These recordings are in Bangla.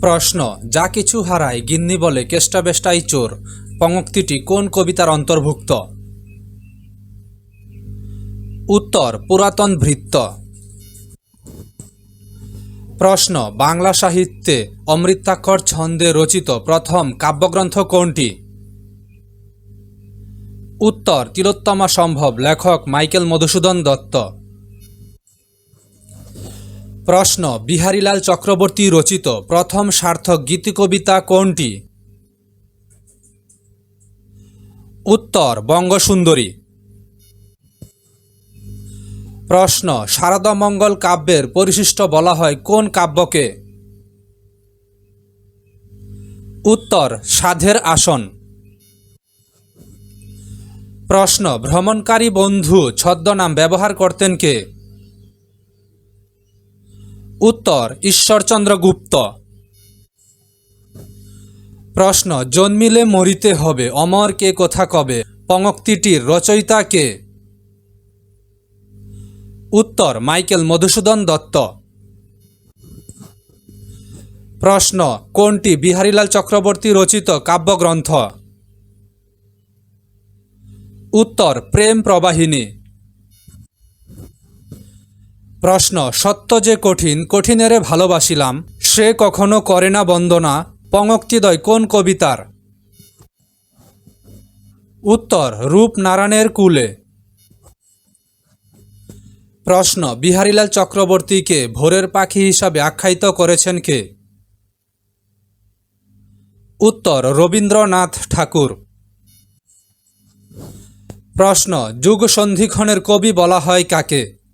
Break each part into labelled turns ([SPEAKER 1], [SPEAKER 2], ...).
[SPEAKER 1] প্রশ্ন, যা কিছু হারায়, গিন্নি বলে, কেষ্টা বেষ্টাই চোর। পঙ্ক্তিটি কোন কবিতার অন্তর্ভুক্ত? উত্তর, পুরাতন ভৃত্য। প্রশ্ন, বাংলা সাহিত্যে অমৃতাক্ষর ছন্দে রচিত প্রথম কাব্যগ্রন্থ কোনটি? উত্তর, তিলোত্তমা সম্ভব, লেখক মাইকেল মধুসূদন দত্ত। প্রশ্ন, বিহারীলাল চক্রবর্তী রচিত প্রথম সার্থক গীতিকবিতা কোনটি? উত্তর, বঙ্গসুন্দরী। প্রশ্ন, শারদামঙ্গল কাব্যের পরিশিষ্ট বলা হয় কোন কাব্যকে? উত্তর, সাধের আসন। প্রশ্ন, ভ্রমণকারী বন্ধু ছদ্মনাম ব্যবহার করতেন কে? উত্তর, ঈশ্বরচন্দ্র গুপ্ত। প্রশ্ন, জন্মিলে মরিতে হবে, অমর কে, কথা কবে? পঙ্ক্তিটির রচয়িতা কে? উত্তর, মাইকেল মধুসূদন দত্ত। প্রশ্ন, কোনটি বিহারীলাল চক্রবর্তী রচিত কাব্যগ্রন্থ? উত্তর, প্রেম প্রবাহিনী। প্রশ্ন, সত্য যে কঠিন, কঠিনেরে ভালোবাসিলাম, সে কখনো করে না বন্দনা, পঙ্ক্তিদয় কোন কবিতার? উত্তর, রূপনারায়ণের কুলে। প্রশ্ন, বিহারীলাল চক্রবর্তীকে ভোরের পাখি হিসাবে আখ্যায়িত করেছেন কে? উত্তর, রবীন্দ্রনাথ ঠাকুর। প্রশ্ন যুগ সন্ধিক্ষণের কবি বলা হয় কাকে?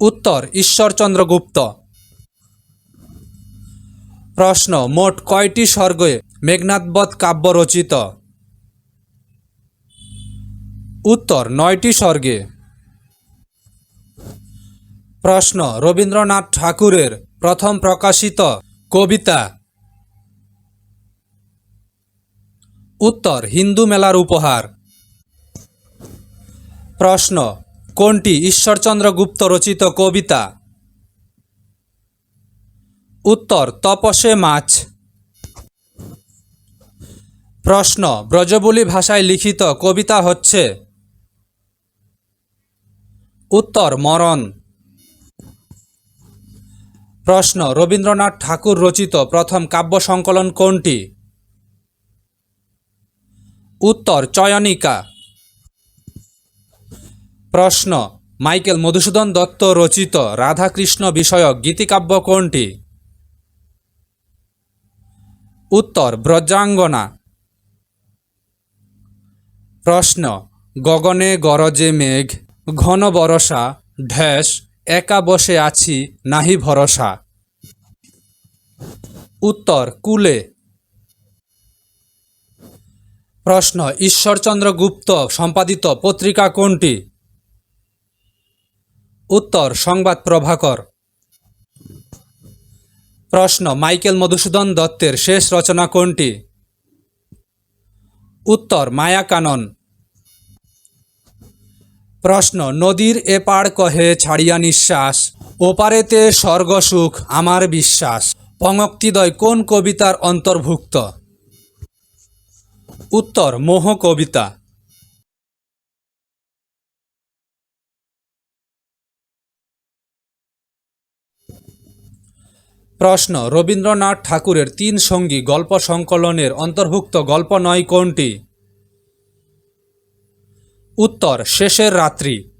[SPEAKER 1] উত্তর, ঈশ্বরচন্দ্র গুপ্ত। প্রশ্ন, মোট কয়টি স্বর্গে মেঘনাথবধ কাব্য রচিত? উত্তর, নয়টি স্বর্গে। প্রশ্ন, রবীন্দ্রনাথ ঠাকুরের প্রথম প্রকাশিত কবিতা। উত্তর, হিন্দু মেলার উপহার। প্রশ্ন কোনটি ঈশ্বরচন্দ্র গুপ্ত রচিত কবিতা? উত্তর তপসে মাছ। প্রশ্ন, ব্রজবুলি ভাষায় লিখিত কবিতা হচ্ছে? উত্তর, মরণ। প্রশ্ন, রবীন্দ্রনাথ ঠাকুর রচিত প্রথম কাব্য সংকলন কোনটি? উত্তর, চয়নিকা। প্রশ্ন, মাইকেল মধুসূদন দত্ত রচিত রাধাকৃষ্ণ বিষয়ক গীতিকাব্য কোনটি? উত্তর, ব্রজাঙ্গনা। প্রশ্ন, গগনে গরজে মেঘ, ঘন বরসা ঢ্যাস একা বসে আছি, নাহি ভরসা। উত্তর, কুলে। প্রশ্ন, ঈশ্বরচন্দ্র গুপ্ত সম্পাদিত পত্রিকা কোনটি? উত্তর, সংবাদ প্রভাকর। প্রশ্ন, মাইকেল মধুসূদন দত্তের শেষ রচনা কোনটি? উত্তর, মায়াকানন। প্রশ্ন, নদীর এপার কহে ছাড়িয়া নিঃশ্বাস, ওপারেতে স্বর্গসুখ আমার বিশ্বাস। পঙ্ক্তিদয় কোন কবিতার অন্তর্ভুক্ত? উত্তর মোহ কবিতা প্রশ্ন, রবীন্দ্রনাথ ঠাকুরের তিন সঙ্গী গল্প সংকলনের অন্তর্ভুক্ত গল্প নয় কোনটি? উত্তর, শেষের রাত্রি।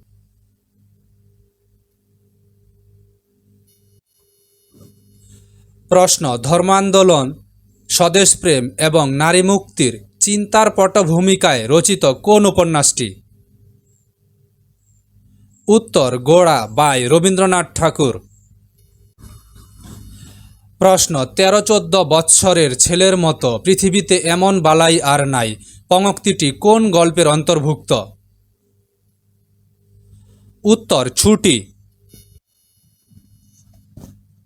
[SPEAKER 1] প্রশ্ন, ধর্মান্দোলন, স্বদেশপ্রেম এবং নারী মুক্তির চিন্তার পটভূমিকায় রচিত কোন উপন্যাসটি? উত্তর, গোড়া, বাই, রবীন্দ্রনাথ ঠাকুর। প্রশ্ন তেরো চোদ্দ বৎসরের ছেলের মতো পৃথিবীতে এমন বালাই আর নাই, পঙ্ক্তিটি কোন গল্পের অন্তর্ভুক্ত? উত্তর, ছুটি।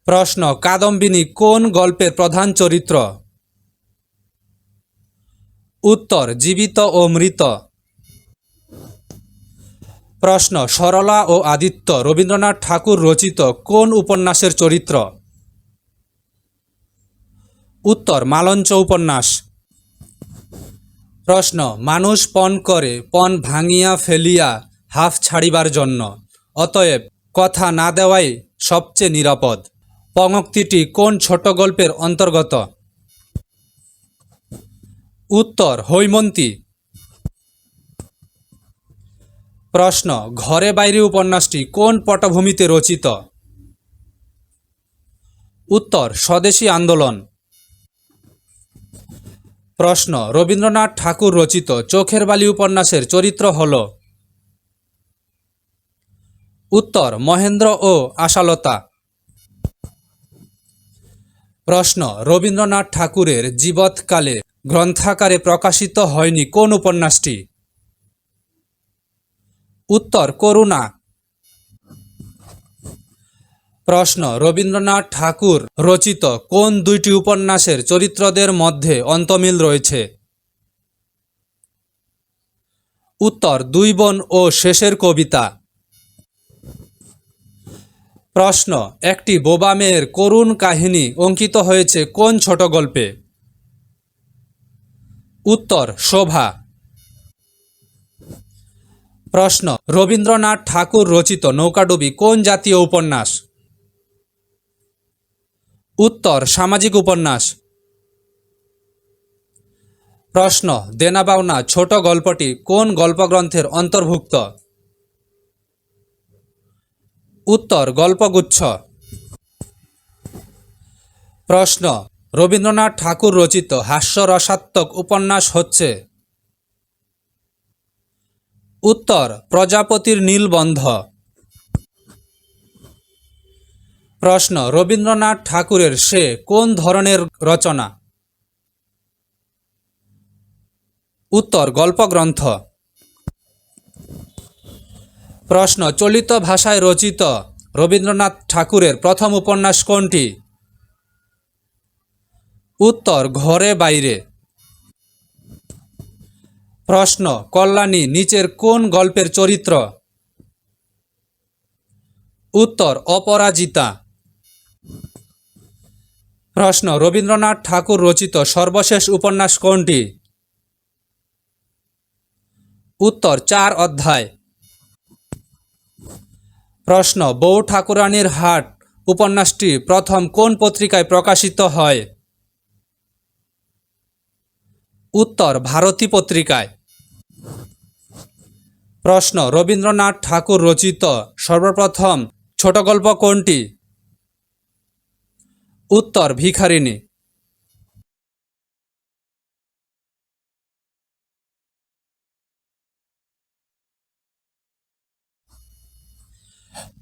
[SPEAKER 1] প্রশ্ন, কাদম্বিনী কোন গল্পের প্রধান চরিত্র? উত্তর, জীবিত ও মৃত। প্রশ্ন, সরলা ও আদিত্য রবীন্দ্রনাথ ঠাকুর রচিত কোন উপন্যাসের চরিত্র? উত্তর, মালঞ্চ উপন্যাস। প্রশ্ন, মানুষ পণ করে, পণ ভাঙিয়া ফেলিয়া হাফ ছাড়িবার জন্য। অতএব কথা না দেওয়াই সবচেয়ে নিরাপদ। পঙ্ক্তিটি কোন ছোট গল্পের অন্তর্গত? উত্তর, হৈমন্তী। প্রশ্ন, ঘরে বাইরে উপন্যাসটি কোন পটভূমিতে রচিত? উত্তর, স্বদেশী আন্দোলন। প্রশ্ন, রবীন্দ্রনাথ ঠাকুর রচিত চোখের বালি উপন্যাসের চরিত্র হল। উত্তর, মহেন্দ্র ও আশালতা। প্রশ্ন, রবীন্দ্রনাথ ঠাকুরের জীবৎকালে গ্রন্থাকারে প্রকাশিত হয়নি কোন উপন্যাসটি? উত্তর, করুণা। প্রশ্ন, রবীন্দ্রনাথ ঠাকুর রচিত কোন দুইটি উপন্যাসের চরিত্রদের মধ্যে অন্তমিল রয়েছে? উত্তর, দুই বোন ও শেষের কবিতা। প্রশ্ন, একটি বোবা মেয়ের করুণ কাহিনী অঙ্কিত হয়েছে কোন ছোট গল্পে? উত্তর, শোভা। প্রশ্ন, রবীন্দ্রনাথ ঠাকুর রচিত নৌকাডুবি কোন জাতীয় উপন্যাস? উত্তর, সামাজিক উপন্যাস। প্রশ্ন, দেনা পাওনা, ছোট গল্পটি কোন গল্পগ্রন্থের অন্তর্ভুক্ত? উত্তর, গল্পগুচ্ছ। প্রশ্ন, রবীন্দ্রনাথ ঠাকুর রচিত হাস্যরসাত্মক উপন্যাস হচ্ছে? উত্তর, প্রজাপতির নীলবন্ধ। প্রশ্ন, রবীন্দ্রনাথ ঠাকুরের সে কোন ধরনের রচনা? উত্তর, গল্পগ্রন্থ। প্রশ্ন, চলিত ভাষায় রচিত রবীন্দ্রনাথ ঠাকুরের প্রথম উপন্যাস কোনটি? উত্তর, ঘরে বাইরে। প্রশ্ন, কল্যাণী নিচের কোন গল্পের চরিত্র? উত্তর, অপরাজিতা। প্রশ্ন, রবীন্দ্রনাথ ঠাকুর রচিত সর্বশেষ উপন্যাস কোনটি? উত্তর, চার অধ্যায়। প্রশ্ন, বউ ঠাকুরানীর হাট, উপন্যাসটি প্রথম কোন পত্রিকায় প্রকাশিত হয়? উত্তর, ভারতী পত্রিকায়। প্রশ্ন, রবীন্দ্রনাথ ঠাকুর রচিত সর্বপ্রথম ছোট গল্প কোনটি? উত্তর ভিখারিণী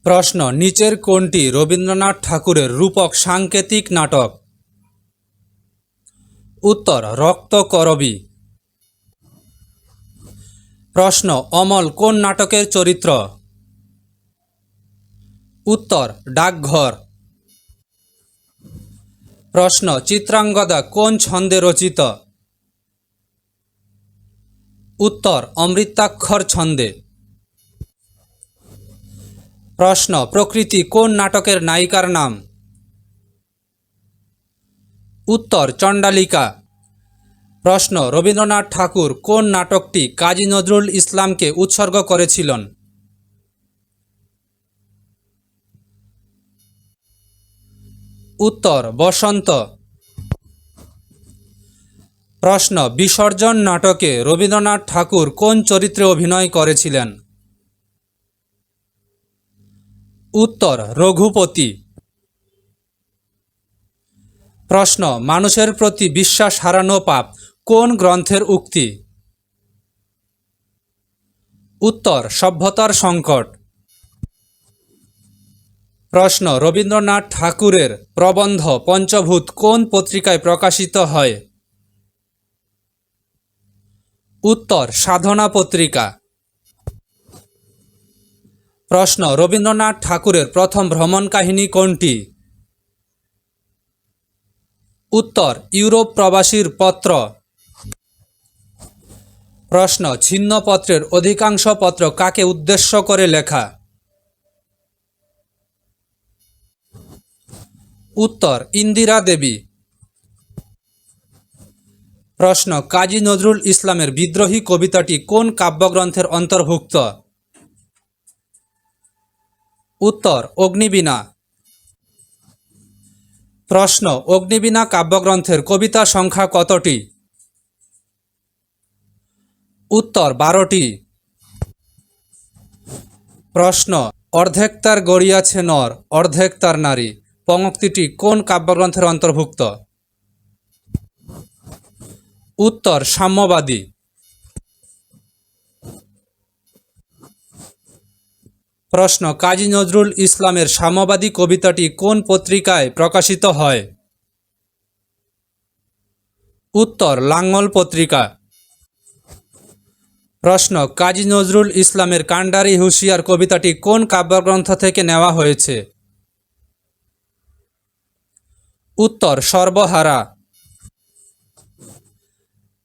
[SPEAKER 1] প্রশ্ন, নিচের কোনটি রবীন্দ্রনাথ ঠাকুরের রূপক সাংকেতিক নাটক? উত্তর, রক্ত করবী। প্রশ্ন, অমল কোন নাটকের চরিত্র? উত্তর, ডাকঘর। প্রশ্ন, চিত্রাঙ্গদা কোন ছন্দে রচিত? উত্তর, অমৃতাক্ষর ছন্দে। প্রশ্ন, প্রকৃতি কোন নাটকের নায়িকার নাম? উত্তর, চণ্ডালিকা। প্রশ্ন, রবীন্দ্রনাথ ঠাকুর কোন নাটকটি কাজী নজরুল ইসলামকে উৎসর্গ করেছিলেন? উত্তর, বসন্ত। প্রশ্ন, বিসর্জন নাটকে রবীন্দ্রনাথ ঠাকুর কোন চরিত্রে অভিনয় করেছিলেন? উত্তর, রঘুপতি। প্রশ্ন, মানুষের প্রতি বিশ্বাস হারানো পাপ কোন গ্রন্থের উক্তি? উত্তর, সভ্যতার সংকট। প্রশ্ন, রবীন্দ্রনাথ ঠাকুরের প্রবন্ধ পঞ্চভূত কোন পত্রিকায় প্রকাশিত হয়? উত্তর, সাধনা পত্রিকা। প্রশ্ন, রবীন্দ্রনাথ ঠাকুরের প্রথম ভ্রমণ কাহিনী কোনটি? উত্তর, ইউরোপ প্রবাসীর পত্র। প্রশ্ন, ছিন্নপত্রের অধিকাংশ পত্র কাকে উদ্দেশ্য করে লেখা? উত্তর, ইন্দিরা দেবী। প্রশ্ন, কাজী নজরুল ইসলামের বিদ্রোহী কবিতাটি কোন কাব্যগ্রন্থের অন্তর্ভুক্ত? উত্তর, অগ্নিবীণা। প্রশ্ন, অগ্নিবীণা কাব্যগ্রন্থের কবিতা সংখ্যা কতটি? উত্তর, বারোটি। প্রশ্ন, অর্ধেক তার গড়িয়াছে নর, অর্ধেক তার নারী। পঙ্ক্তিটি কোন কাব্যগ্রন্থের অন্তর্ভুক্ত? উত্তর, সাম্যবাদী। প্রশ্ন, কাজী নজরুল ইসলামের সাম্যবাদী কবিতাটি কোন পত্রিকায় প্রকাশিত হয়? উত্তর, লাঙ্গল পত্রিকা। প্রশ্ন, কাজী নজরুল ইসলামের কান্ডারি হুঁশিয়ার কবিতাটি কোন কাব্যগ্রন্থ থেকে নেওয়া হয়েছে? উত্তর, সর্বহারা।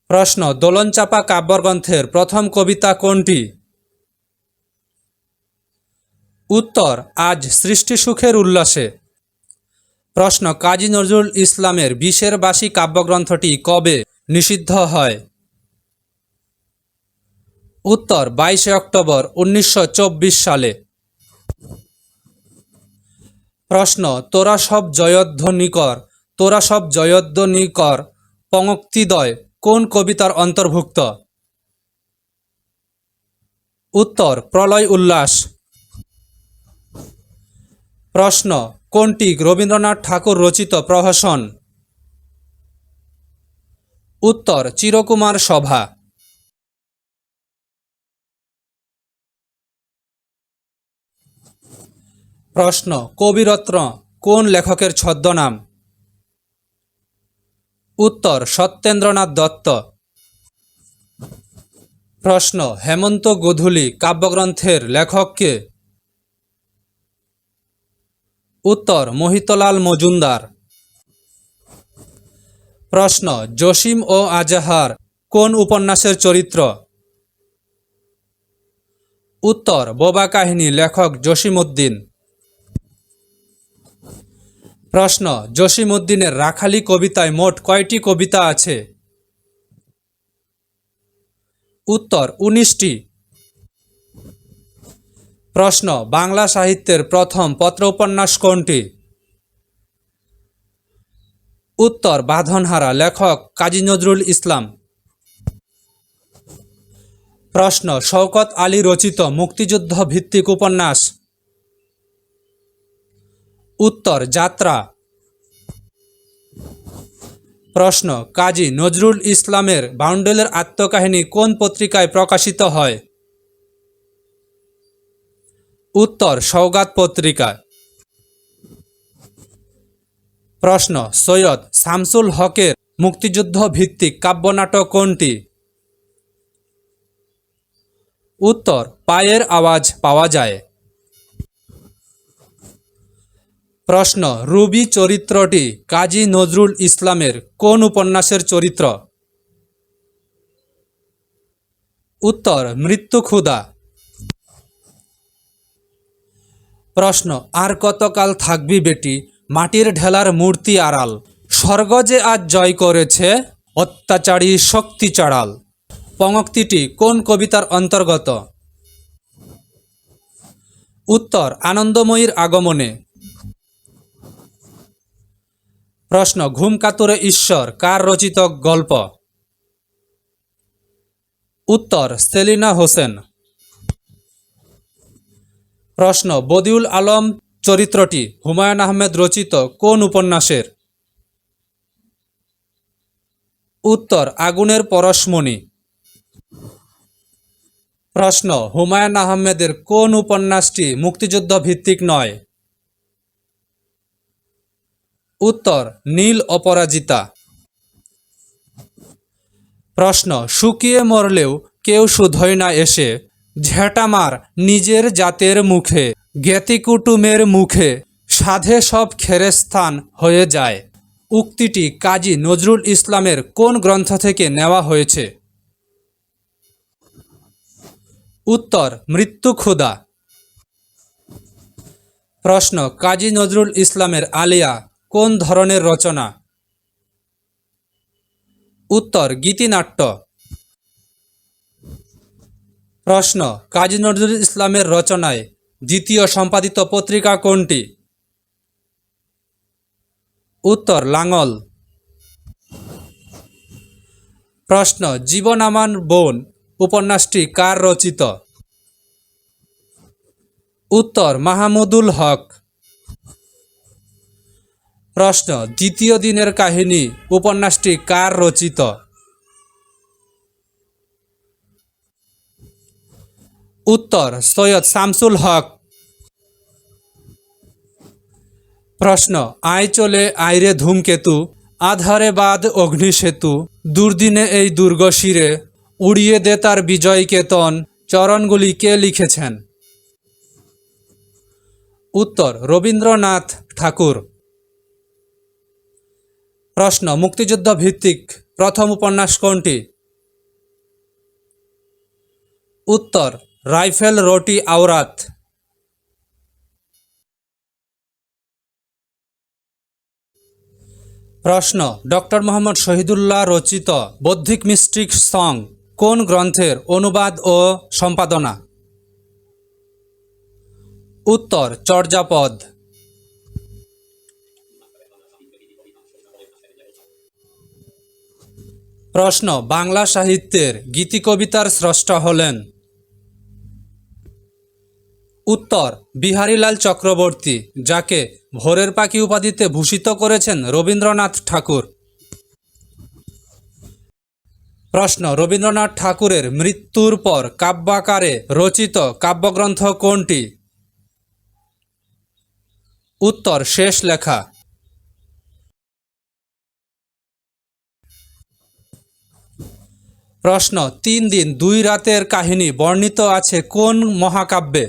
[SPEAKER 1] প্রশ্ন, দোলনচাপা কাব্যগ্রন্থের প্রথম কবিতা কোনটি? উত্তর, আজ সৃষ্টি সুখের উল্লাসে। প্রশ্ন, কাজী নজরুল ইসলামের বিশের বাসী কাব্যগ্রন্থটি কবে নিষিদ্ধ হয়? উত্তর, বাইশে অক্টোবর উনিশশো চব্বিশ সালে। প্রশ্ন, তোরা সব জয়ধ্বনি কর তোরা সব জয়ধ্বনি কর পঙ্ক্তিদয়, কোন কবিতার অন্তর্ভুক্ত? উত্তর, প্রলয় উল্লাস। প্রশ্ন, কোনটি রবীন্দ্রনাথ ঠাকুর রচিত প্রহসন? উত্তর, চিরকুমার সভা। প্রশ্ন, কবিরত্ন, কোন লেখকের ছদ্মনাম? উত্তর, সত্যেন্দ্রনাথ দত্ত। প্রশ্ন, হেমন্ত গোধূলি কাব্যগ্রন্থের লেখককে উত্তর, মোহিতলাল মজুমদার। প্রশ্ন, জসিম ও আজাহার কোন উপন্যাসের চরিত্র? উত্তর, বোবা কাহিনী লেখক জসিমউদ্দিন। প্রশ্ন, জসিমউদ্দিনের রাখালি কবিতায় মোট কয়টি কবিতা আছে? উত্তর, উনিশটি। প্রশ্ন, বাংলা সাহিত্যের প্রথম পত্র উপন্যাস কোনটি? উত্তর, বাঁধনহারা, লেখক কাজী নজরুল ইসলাম। প্রশ্ন, শওকত আলী রচিত মুক্তিযুদ্ধ ভিত্তিক উপন্যাস উত্তর, যাত্রা। প্রশ্ন, কাজী নজরুল ইসলামের বাউন্ডেলের আত্মকাহিনী কোন পত্রিকায় প্রকাশিত হয়? উত্তর সৌগাত পত্রিকা। প্রশ্ন, সৈয়দ শামসুল হকের মুক্তিযুদ্ধ ভিত্তিক কাব্যনাটক কোনটি? উত্তর, পায়ের আওয়াজ পাওয়া যায়। প্রশ্ন, রুবি চরিত্রটি কাজী নজরুল ইসলামের কোন উপন্যাসের চরিত্র? উত্তর, মৃত্যু ক্ষুদা প্রশ্ন, আর কতকাল থাকবি বেটি? মাটির ঢেলার মূর্তি আড়াল। স্বর্গ যে আজ জয় করেছে, অত্যাচারী শক্তি চড়াল। পঙ্ক্তিটি কোন কবিতার অন্তর্গত? উত্তর, আনন্দময়ীর আগমনে। প্রশ্ন, ঘুম কাতুরে ঈশ্বর, কার রচিত গল্প? উত্তর, সেলিনা হোসেন। প্রশ্ন, বদিউল আলম চরিত্রটি হুমায়ুন আহমেদ রচিত কোন উপন্যাসের? উত্তর, আগুনের পরশমণি। প্রশ্ন, হুমায়ুন আহমেদের কোন উপন্যাসটি মুক্তিযুদ্ধ ভিত্তিক নয়? উত্তর, নীল অপরাজিতা। প্রশ্ন, শুকিয়ে মরলেও কেউ শুধোয় না এসে, ঝেঁটামার নিজের জাতের মুখে জ্ঞাতি কুটুমের মুখে, সাধে সব খেরেস্থান হয়ে যায়। উক্তিটি কাজী নজরুল ইসলামের কোন গ্রন্থ থেকে নেওয়া হয়েছে? উত্তর, মৃত্যু ক্ষুদা প্রশ্ন, কাজী নজরুল ইসলামের আলিয়া কোন ধরনের রচনা? উত্তর, গীতিনাট্য। প্রশ্ন, কাজী নজরুল ইসলামের রচনায় দ্বিতীয় সম্পাদিত পত্রিকা কোনটি? উত্তর লাঙল প্রশ্ন জীবন আমান বোন, উপন্যাসটি কার রচিত? উত্তর, মাহমুদুল হক। প্রশ্ন, দ্বিতীয় দিনের কাহিনী, উপন্যাসটি কার রচিত? উত্তর, সৈয়দ শামসুল হক। প্রশ্ন, আয় চলে আইরে ধূমকেতু, আধারে বাদ অগ্নিসেতু দুর্দিনে এই দুর্গ শিরে, উড়িয়ে দে তার বিজয় চরণগুলি কে লিখেছেন? উত্তর, রবীন্দ্রনাথ ঠাকুর। প্রশ্ন, মুক্তিযুদ্ধ ভিত্তিক প্রথম উপন্যাস কোনটি? উত্তর, রাইফেল রোটি আওরাত। প্রশ্ন ডক্টর মোহাম্মদ শহীদুল্লাহ রচিত বৌদ্ধিক মিস্ট্রিক সং কোন গ্রন্থের অনুবাদ ও সম্পাদনা? উত্তর, চর্যাপদ। প্রশ্ন, বাংলা সাহিত্যের গীতিকবিতার স্রষ্টা হলেন? উত্তর, বিহারীলাল চক্রবর্তী, যাকে ভোরের পাখি উপাধিতে ভূষিত করেছেন রবীন্দ্রনাথ ঠাকুর। প্রশ্ন, রবীন্দ্রনাথ ঠাকুরের মৃত্যুর পর কাব্যাকারে রচিত কাব্যগ্রন্থ কোনটি? উত্তর, শেষ লেখা। প্রশ্ন, তিন দিন, দুই রাতের কাহিনী বর্ণিত আছে কোন মহাকাব্যে?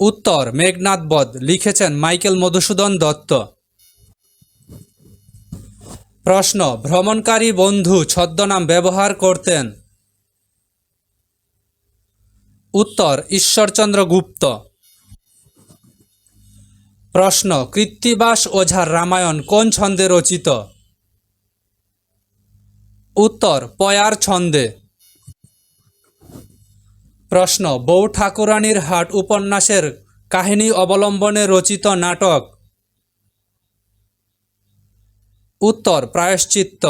[SPEAKER 1] উত্তর, মেঘনাথ বধ, লিখেছেন মাইকেল মধুসূদন দত্ত। প্রশ্ন, ভ্রমণকারী বন্ধু ছদ্মনাম ব্যবহার করতেন? উত্তর, ঈশ্বরচন্দ্র গুপ্ত। প্রশ্ন, কৃত্তিবাস ওঝার রামায়ণ কোন ছন্দে রচিত? উত্তর, পয়ার ছন্দে। প্রশ্ন, বউ ঠাকুরানীর হাট উপন্যাসের কাহিনী অবলম্বনে রচিত নাটক। উত্তর, প্রায়শ্চিত্ত।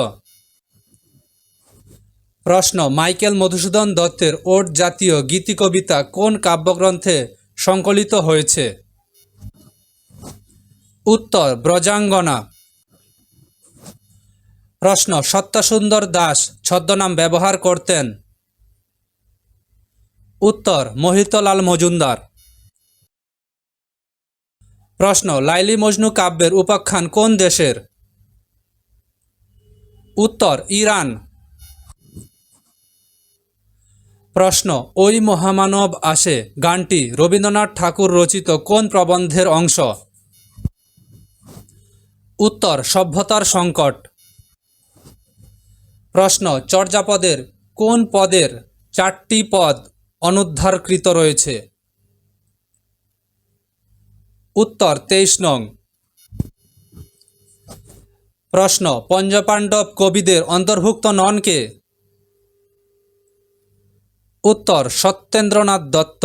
[SPEAKER 1] প্রশ্ন, মাইকেল মধুসূদন দত্তের ওট জাতীয় গীতি কবিতা কোন কাব্যগ্রন্থে সংকলিত হয়েছে? উত্তর, ব্রজাঙ্গনা। প্রশ্ন, সত্যসুন্দর দাস ছদ্মনাম ব্যবহার করতেন? উত্তর, মোহিতলাল মজুমদার। প্রশ্ন, লাইলি মজনু কাব্যের উপাখ্যান কোন দেশের? উত্তর, ইরান। প্রশ্ন, ওই মহামানব আসে গানটি রবীন্দ্রনাথ ঠাকুর রচিত কোন প্রবন্ধের অংশ? উত্তর, সভ্যতার সংকট। প্রশ্ন, চর্যাপদের কোন পদের চারটি পদ অনুদ্ধারকৃত রয়েছে? উত্তর, তেইশ নং। প্রশ্ন, পঞ্চপাণ্ডব কবিদের অন্তর্ভুক্ত নন কে? উত্তর, সত্যেন্দ্রনাথ দত্ত।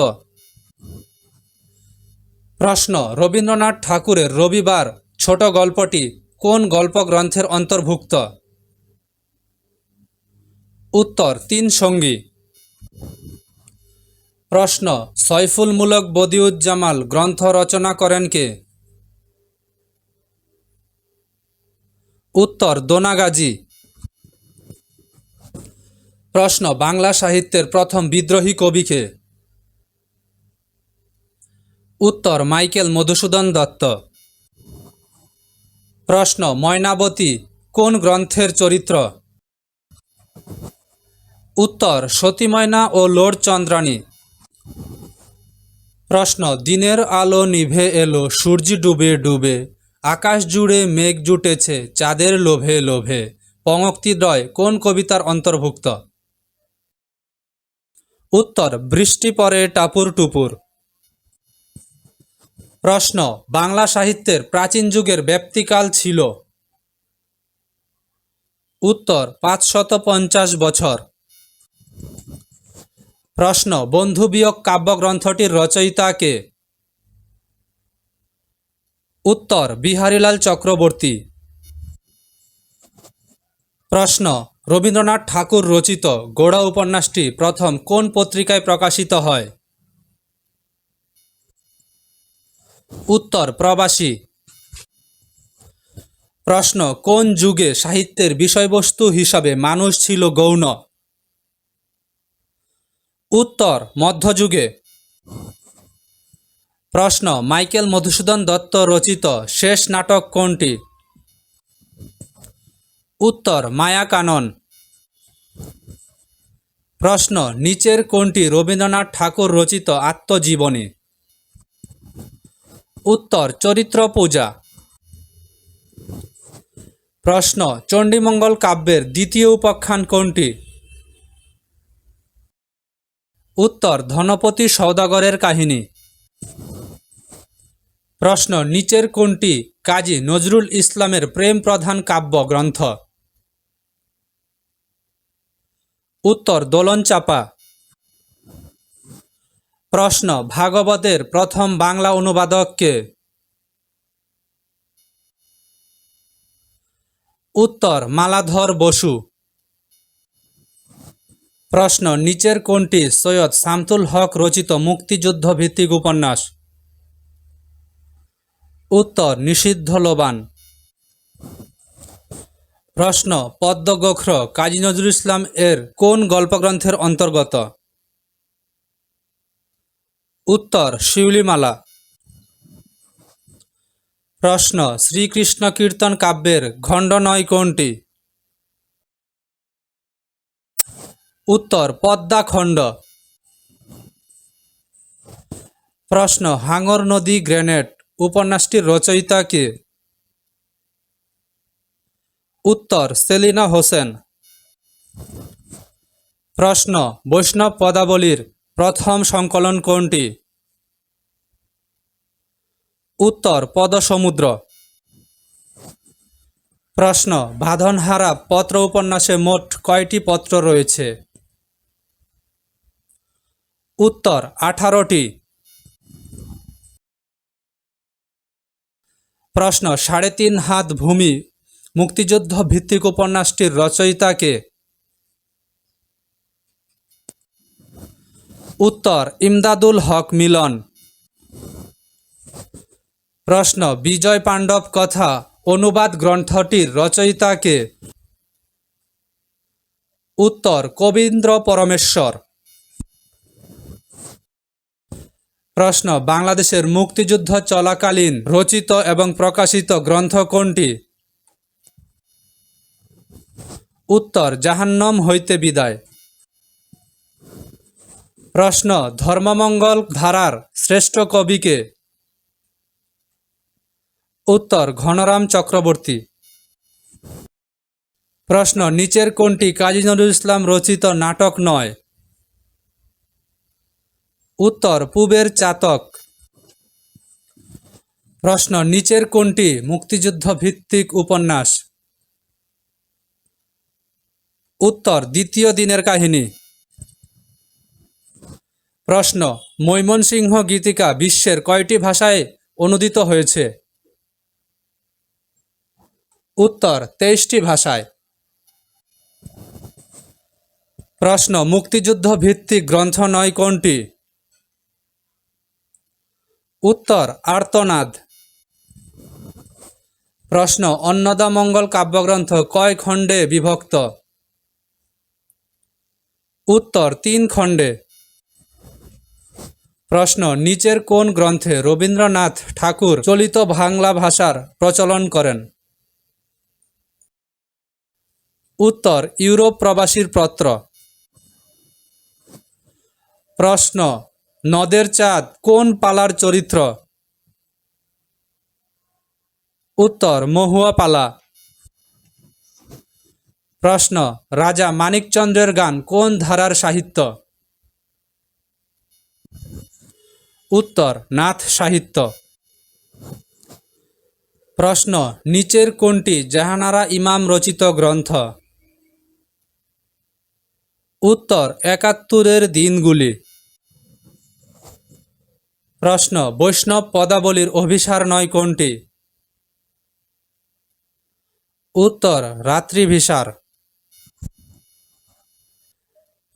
[SPEAKER 1] প্রশ্ন, রবীন্দ্রনাথ ঠাকুরের রবিবার ছোট গল্পটি কোন গল্পগ্রন্থের অন্তর্ভুক্ত? উত্তর, তিন সঙ্গী। প্রশ্ন সয়ফুলমূলক বদিউজ্জামাল গ্রন্থ রচনা করেন কে? উত্তর, দোনাগাজী। প্রশ্ন, বাংলা সাহিত্যের প্রথম বিদ্রোহী কবিকে উত্তর, মাইকেল মধুসূদন দত্ত। প্রশ্ন, ময়নাবতী কোন গ্রন্থের চরিত্র? উত্তর, সতীময়না ও লোড চন্দ্রাণী। প্রশ্ন, দিনের আলো নিভে এলো, সূর্য ডুবে ডুবে, আকাশ জুড়ে মেঘ জুটেছে, চাঁদের লোভে লোভে। পঙ্ক্তিদ্বয়, কোন কবিতার অন্তর্ভুক্ত? উত্তর, বৃষ্টি পরে টাপুর টুপুর। প্রশ্ন, বাংলা সাহিত্যের প্রাচীন যুগের ব্যাপ্তিকাল ছিল? উত্তর, পাঁচশত পঞ্চাশ বছর। প্রশ্ন বন্ধুবিয়োগ কাব্যগ্রন্থটির রচয়িতা কে? উত্তর, বিহারীলাল চক্রবর্তী। প্রশ্ন, রবীন্দ্রনাথ ঠাকুর রচিত গোড়া উপন্যাসটি প্রথম কোন পত্রিকায় প্রকাশিত হয়? উত্তর, প্রবাসী। প্রশ্ন, কোন যুগে সাহিত্যের বিষয়বস্তু হিসাবে মানুষ ছিল গৌণ? উত্তর, মধ্যযুগে। প্রশ্ন, মাইকেল মধুসূদন দত্ত রচিত শেষ নাটক কোনটি? উত্তর মায়াকানন প্রশ্ন, নিচের কোনটি রবীন্দ্রনাথ ঠাকুর রচিত আত্মজীবনী? উত্তর, চরিত্র পূজা। প্রশ্ন, চণ্ডীমঙ্গল কাব্যের দ্বিতীয় উপাখ্যান কোনটি? উত্তর, ধনপতি সৌদাগরের কাহিনী। প্রশ্ন, নিচের কোনটি কাজী নজরুল ইসলামের প্রেম প্রধান কাব্য গ্রন্থ উত্তর দোলন চাপা প্রশ্ন, ভাগবতের প্রথম বাংলা অনুবাদক কে? উত্তর, মালাধর বসু। প্রশ্ন, নিচের কোনটি সৈয়দ শামতুল হক রচিত মুক্তিযুদ্ধ ভিত্তিক উপন্যাস? উত্তর, নিষিদ্ধ লোবান। প্রশ্ন, পদ্মগোখ্র কাজী নজরুল ইসলাম এর কোন গল্পগ্রন্থের অন্তর্গত? উত্তর, শিউলিমালা। প্রশ্ন, শ্রীকৃষ্ণ কীর্তন কাব্যের খণ্ডনয় কোনটি? উত্তর পদ্মাখণ্ড প্রশ্ন, হাঙর নদী গ্রেনেড, উপন্যাসটির রচয়িতা কে? উত্তর, সেলিনা হোসেন। প্রশ্ন, বৈষ্ণব পদাবলীর প্রথম সংকলন কোনটি? উত্তর, পদসমুদ্র। প্রশ্ন, বাঁধনহারা পত্র উপন্যাসে মোট কয়টি পত্র রয়েছে? উত্তর, আঠারোটি। প্রশ্ন, সাড়ে তিন হাত ভূমি, মুক্তিযুদ্ধ ভিত্তিক উপন্যাসটির রচয়িতা কে? উত্তর, ইমদাদুল হক মিলন। প্রশ্ন, বিজয় পাণ্ডব কথা, অনুবাদ গ্রন্থটির রচয়িতা কে? উত্তর, কবীন্দ্র পরমেশ্বর। প্রশ্ন, বাংলাদেশের মুক্তিযুদ্ধ চলাকালীন রচিত এবং প্রকাশিত গ্রন্থ কোনটি? উত্তর, জাহান্নম হইতে বিদায়। প্রশ্ন, ধর্মমঙ্গল ধারার শ্রেষ্ঠ কবিকে? উত্তর, ঘনরাম চক্রবর্তী। প্রশ্ন, নিচের কোনটি কাজী নজরুল ইসলাম রচিত নাটক নয়? উত্তর, পূবের চাতক। প্রশ্ন, নিচের কোনটি মুক্তিযুদ্ধ ভিত্তিক উপন্যাস? উত্তর, দ্বিতীয় দিনের কাহিনী। প্রশ্ন মৈমনসিংহ গীতিকা বিশ্বের কয়টি ভাষায় অনুদিত হয়েছে? উত্তর, তেইশটি ভাষায়। প্রশ্ন মুক্তিযুদ্ধ ভিত্তিক গ্রন্থ নয় কোনটি? উত্তর, আর্তনাদ। প্রশ্ন অন্নদামঙ্গল কাব্যগ্রন্থ কয় খণ্ডে বিভক্ত? উত্তর, তিন খণ্ডে। প্রশ্ন, নিচের কোন গ্রন্থে রবীন্দ্রনাথ ঠাকুর চলিত বাংলা ভাষার প্রচলন করেন? উত্তর, ইউরোপ প্রবাসীর পত্র। প্রশ্ন নদের চাঁদ, কোন পালার চরিত্র? উত্তর, মহুয়া পালা। প্রশ্ন, রাজা মানিকচন্দ্রের গান কোন ধারার সাহিত্য? উত্তর, নাথ সাহিত্য। প্রশ্ন, নিচের কোনটি জাহানারা ইমাম রচিত গ্রন্থ? উত্তর, একাত্তরের দিনগুলি। প্রশ্ন, বৈষ্ণব পদাবলীর অভিসার নয় কোনটি? উত্তর, রাত্রিভিসার।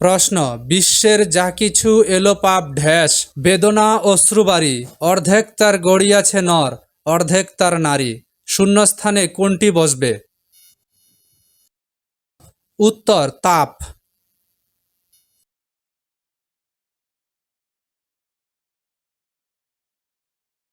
[SPEAKER 1] প্রশ্ন, বিশ্বের যা কিছু এলো পাপ ঢ্যাস বেদনা অশ্রুবারি অর্ধেক তার গড়িয়াছে নর, অর্ধেক তার নারী, শূন্যস্থানে কোনটি বসবে? উত্তর, তাপ।